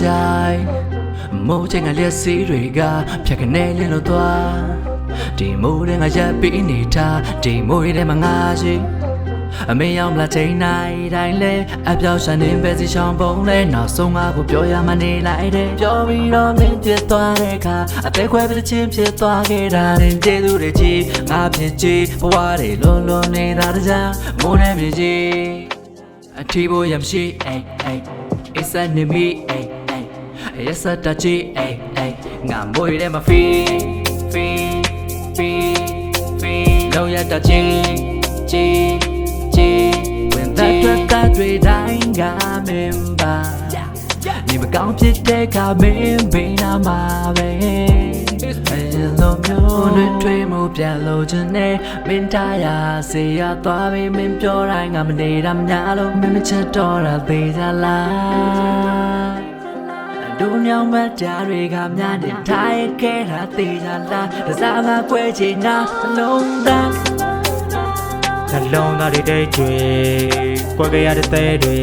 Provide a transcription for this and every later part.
ကြိုင်မိုးချိန်ကလျက်စီးတွေကဖြတ်ကနေလင်းလို့သွားဒီမိုးတဲ့ငါရပ်ပြီးနေတာဒီမိုးရဲမှာငါရှိအမေရောက်မလားချိန်နိုင်တိုင်းလဲအပြောက်ဆန်နေပဲစီချောင်းပုံလဲနောက်ဆုံးငါကိုပြောရမှနေလိုက်တယ်ပြောပြီးတော့မင်းပြစ်သွားတဲ့အခါအသေးခွဲပြချင်းဖြစ်သွားခဲ့တာရင်ကျေးဇူးတွေကြီးငါဖြစ်ကြီးဘဝတွေလွန်လွန်နေတာတကြားမိုးနဲ့မြေကြီး အထီးဖို့ရမရှိအေးအေးအစနေမီအေးအေးရစတချီအေးအေးငါမွေတဲ့မဖီဖီဖီဖီလောက်ရတချီချီချီ when that that that တွေတိုင်းကမင်းပါနေမကောင်းဖြစ်တဲ့ခါမင်းဘေးနာ မှာပဲအဲလိုမျိုးတွေတွေးမှုပြန်လို့ခြင်းနဲ့မင်းထားရစေရသွားပြီမင်းပြောတိုင်းငါမနေတာများလို့မင်းမချက်တော့တာသေးကြလားဒုညောင်မတရားတွေကများနေထိုင်ခဲ့တာသေးကြလားတစားမကွဲချင်တာအလုံးသားနှလုံးသားတွေတိတ်ကျွေကွက်ကြရတဲ့သဲတွေ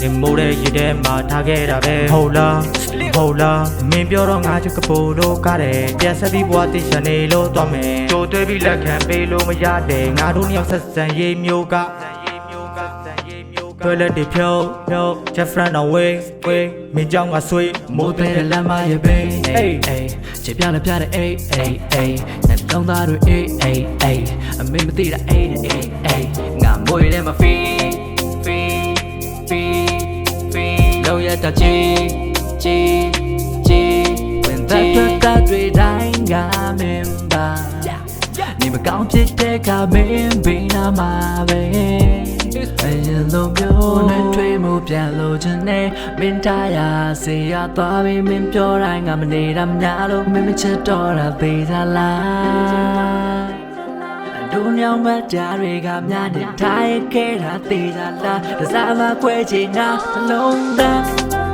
ဒီမိုးတဲ့ရည်ထဲမှာထားခဲ့တာပဲဟုတ်လား ဟုတ်လားမင်းပြောတော့ငါချက်ကပိုလို့ကားတယ်ပြန်ဆက်ပြီးဘွားတိချန်နေလို့သွားမယ်ကြိုတွေးပြီးလက်ခံပေးလို့မရတဲ့ငါတို့နှစ်ယောက်ဆက်ဆံရေးမျိုးကတွဲလက်တွေဖြုတ်ဖြုတ် Jeff friend away way မင်းကြောင့်ငါဆွေးမိုးတဲ့လမ်းမရဲ့ဘေးအေးအေးချစ်ပြလည်းပြတဲ့အေးအေးအေးနဲ့တောင်းသားတွေအေးအေးအေးအမေမသိတာအေးအေးအေးငါမွေတဲ့မဖီဖီဖီဖီလောက်ရတချီချီ မင်းပါနေမကောင်းဖြစ်တဲ့ကမင်းဘေးနာမှာပဲအရင်လိုမျိုးနဲ့ထွေးမှုပြန်လို့ခြင်းနဲ့မင်းထားရစေရသွားပြီမင်းပြောတိုင်းငါမနေတာများလို့မင်းမချစ်တော့တာသေးသလားဒုညောင်မတရားတွေကများနေထိုင်ခဲ့တာသေးသလားတစားမကွဲချင်တာလုံးသား